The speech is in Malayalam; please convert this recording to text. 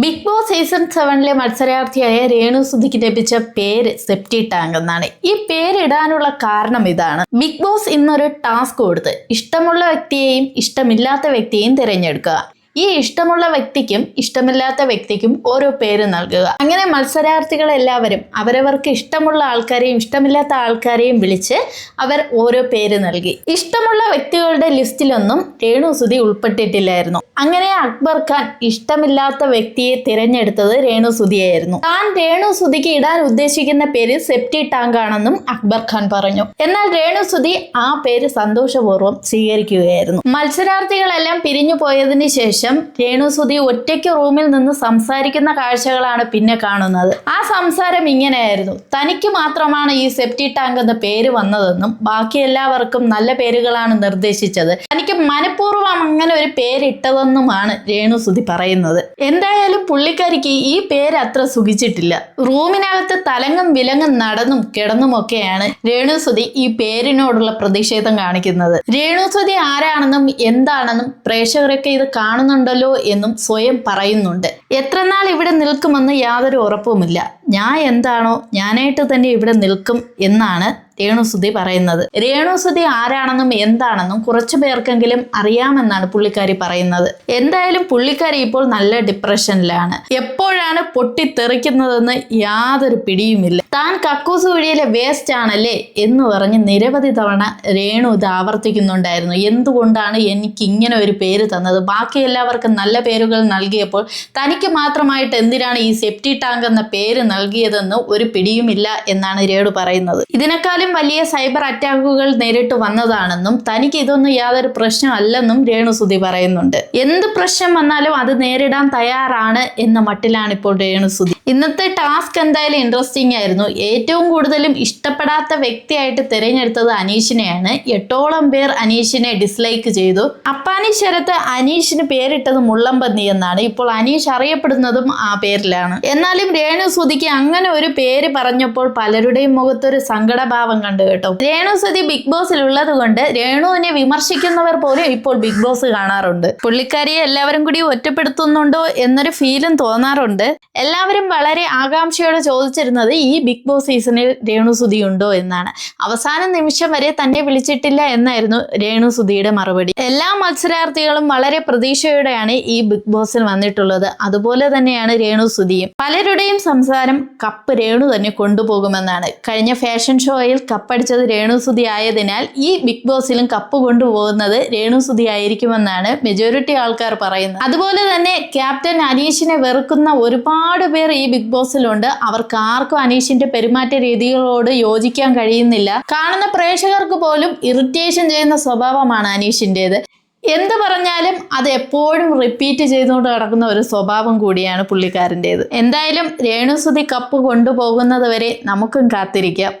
ബിഗ് ബോസ് സീസൺ സെവനിലെ മത്സരാർത്ഥിയായ രേണു സുധിക്ക് ലഭിച്ച പേര് സെപ്റ്റി ടാങ്ക് എന്നാണ്. ഈ പേരിടാനുള്ള കാരണം ഇതാണ്. ബിഗ് ബോസ് ഇന്നൊരു ടാസ്ക് കൊടുത്ത് ഇഷ്ടമുള്ള വ്യക്തിയെയും ഇഷ്ടമില്ലാത്ത വ്യക്തിയെയും തിരഞ്ഞെടുക്കുക. ഈ ഇഷ്ടമുള്ള വ്യക്തിക്കും ഇഷ്ടമില്ലാത്ത വ്യക്തിക്കും ഓരോ പേര് നൽകുക. അങ്ങനെ മത്സരാർത്ഥികളെല്ലാവരും അവരവർക്ക് ഇഷ്ടമുള്ള ആൾക്കാരെയും ഇഷ്ടമില്ലാത്ത ആൾക്കാരെയും വിളിച്ച് അവർ ഓരോ പേര് നൽകി. ഇഷ്ടമുള്ള വ്യക്തികളുടെ ലിസ്റ്റിലൊന്നും രേണു സുധി ഉൾപ്പെട്ടിട്ടില്ലായിരുന്നു. അങ്ങനെ അക്ബർ ഖാൻ ഇഷ്ടമില്ലാത്ത വ്യക്തിയെ തിരഞ്ഞെടുത്തത് രേണു സുധിയായിരുന്നു. താൻ രേണു സുധിക്ക് ഇടാൻ ഉദ്ദേശിക്കുന്ന പേര് സെപ്റ്റി ടാങ്ക് ആണെന്നും അക്ബർ ഖാൻ പറഞ്ഞു. എന്നാൽ രേണു സുധി ആ പേര് സന്തോഷപൂർവം സ്വീകരിക്കുകയായിരുന്നു. മത്സരാർത്ഥികളെല്ലാം പിരിഞ്ഞു പോയതിനു ശേഷം രേണു സുധി ഒറ്റയ്ക്ക് റൂമിൽ നിന്ന് സംസാരിക്കുന്ന കാഴ്ചകളാണ് പിന്നെ കാണുന്നത്. ആ സംസാരം ഇങ്ങനെയായിരുന്നു. തനിക്ക് മാത്രമാണ് ഈ സെപ്റ്റി ടാങ്ക് എന്ന പേര് വന്നതെന്നും ബാക്കി എല്ലാവർക്കും നല്ല പേരുകളാണ് നിർദ്ദേശിച്ചത്. തനിക്ക് മനഃപൂർവം പേരിട്ടതെന്നുമാണ് രേണു സുധി പറയുന്നത്. എന്തായാലും പുള്ളിക്കാരിക്ക് ഈ പേര് അത്ര സുഖിച്ചിട്ടില്ല. റൂമിനകത്ത് തലങ്ങും വിലങ്ങും നടന്നും കിടന്നുമൊക്കെയാണ് രേണു സുധി ഈ പേരിനോടുള്ള പ്രതിഷേധം കാണിക്കുന്നത്. രേണു സുധി ആരാണെന്നും എന്താണെന്നും പ്രേക്ഷകരൊക്കെ ഇത് കാണുന്നുണ്ടല്ലോ എന്നും സ്വയം പറയുന്നുണ്ട്. എത്രനാൾ ഇവിടെ നിൽക്കുമെന്ന് യാതൊരു ഉറപ്പുമില്ല. ഞാൻ എന്താണോ ഞാനായിട്ട് തന്നെ ഇവിടെ നിൽക്കും എന്നാണ് രേണുസുതി പറയുന്നത്. രേണുസുതി ആരാണെന്നും എന്താണെന്നും കുറച്ചു പേർക്കെങ്കിലും അറിയാമെന്നാണ് പുള്ളിക്കാരി പറയുന്നത്. എന്തായാലും പുള്ളിക്കാരി ഇപ്പോൾ നല്ല ഡിപ്രഷനിലാണ്. എപ്പോഴാണ് പൊട്ടിത്തെറിക്കുന്നതെന്ന് യാതൊരു പിടിയുമില്ല. താൻ കക്കൂസ് വഴിയിലെ വേസ്റ്റ് ആണല്ലേ എന്ന് പറഞ്ഞ് നിരവധി തവണ രേണു ഇത് ആവർത്തിക്കുന്നുണ്ടായിരുന്നു. എന്തുകൊണ്ടാണ് എനിക്ക് ഇങ്ങനെ ഒരു പേര് തന്നത്? ബാക്കി എല്ലാവർക്കും നല്ല പേരുകൾ നൽകിയപ്പോൾ തനിക്ക് മാത്രമായിട്ട് എന്തിനാണ് ഈ സെപ്റ്റി ടാങ്ക് എന്ന പേര് നൽകിയതെന്ന് ഒരു പിടിയുമില്ല എന്നാണ് രേണു പറയുന്നത്. ഇതിനേക്കാളും വലിയ സൈബർ അറ്റാക്കുകൾ നേരിട്ട് വന്നതാണെന്നും തനിക്ക് ഇതൊന്നും യാതൊരു പ്രശ്നമല്ലെന്നും രേണുസുതി പറയുന്നുണ്ട്. എന്ത് പ്രശ്നം വന്നാലും അത് നേരിടാൻ തയ്യാറാണ് എന്ന മട്ടിലാണ് ഇപ്പോൾ രേണുസുതി. ഇന്നത്തെ ടാസ്ക് എന്തായാലും ഇൻട്രസ്റ്റിംഗ് ആയിരുന്നു. ഏറ്റവും കൂടുതലും ഇഷ്ടപ്പെടാത്ത വ്യക്തിയായിട്ട് തിരഞ്ഞെടുത്തത് അനീഷിനെയാണ്. എട്ടോളം പേർ അനീഷിനെ ഡിസ്ലൈക്ക് ചെയ്തു. അപ്പാനി ശരത്ത് അനീഷിന് പേരിട്ടത് മുള്ളംപന്നി എന്നാണ്. ഇപ്പോൾ അനീഷ് അറിയപ്പെടുന്നതും ആ പേരിലാണ്. എന്നാലും രേണു സുധിക്ക് അങ്ങനെ ഒരു പേര് പറഞ്ഞപ്പോൾ പലരുടെയും മുഖത്തൊരു സങ്കടഭാവം കണ്ടു കേട്ടോ. രേണു സുധി ബിഗ് ബോസിൽ ഉള്ളത് കൊണ്ട് രേണുവിനെ വിമർശിക്കുന്നവർ പോലും ഇപ്പോൾ ബിഗ് ബോസ് കാണാറുണ്ട്. പുള്ളിക്കാരിയെ എല്ലാവരും കൂടി ഒറ്റപ്പെടുത്തുന്നുണ്ടോ എന്നൊരു ഫീലും തോന്നാറുണ്ട്. എല്ലാവരും വളരെ ആകാംക്ഷയോടെ ചോദിച്ചിരുന്നത് ഈ ബിഗ് ബോസ് സീസണിൽ രേണു സുധി ഉണ്ടോ എന്നാണ്. അവസാന നിമിഷം വരെ തന്നെ വിളിച്ചിട്ടില്ല എന്നായിരുന്നു രേണു സുധിയുടെ മറുപടി. എല്ലാ മത്സരാർത്ഥികളും വളരെ പ്രതീക്ഷയോടെയാണ് ഈ ബിഗ് ബോസിൽ വന്നിട്ടുള്ളത്. അതുപോലെ തന്നെയാണ് രേണു സുധിയും. പലരുടെയും സംസാരം കപ്പ് രേണു തന്നെ കൊണ്ടുപോകുമെന്നാണ്. കഴിഞ്ഞ ഫാഷൻ ഷോയിൽ കപ്പടിച്ചത് രേണു സുധി ആയതിനാൽ ഈ ബിഗ് ബോസിലും കപ്പ് കൊണ്ടുപോകുന്നത് രേണു സുധി ആയിരിക്കുമെന്നാണ് മെജോറിറ്റി ആൾക്കാർ പറയുന്നത്. അതുപോലെ തന്നെ ക്യാപ്റ്റൻ അനീഷിനെ വെറുക്കുന്ന ഒരുപാട് പേർ ഈ ബിഗ് ബോസിലുണ്ട്. അവർക്ക് ആർക്കും അനീഷിന്റെ പെരുമാറ്റ രീതികളോട് യോജിക്കാൻ കഴിയുന്നില്ല. കാണുന്ന പ്രേക്ഷകർക്ക് പോലും ഇറിറ്റേഷൻ ചെയ്യുന്ന സ്വഭാവമാണ് അനീഷിന്റെത് എന്ത് പറഞ്ഞാലും അത് എപ്പോഴും റിപ്പീറ്റ് ചെയ്തുകൊണ്ട് കിടക്കുന്ന ഒരു സ്വഭാവം കൂടിയാണ് പുള്ളിക്കാരന്റെത് എന്തായാലും രേണുസുതി കപ്പ് കൊണ്ടുപോകുന്നത് വരെ നമുക്കും കാത്തിരിക്കാം.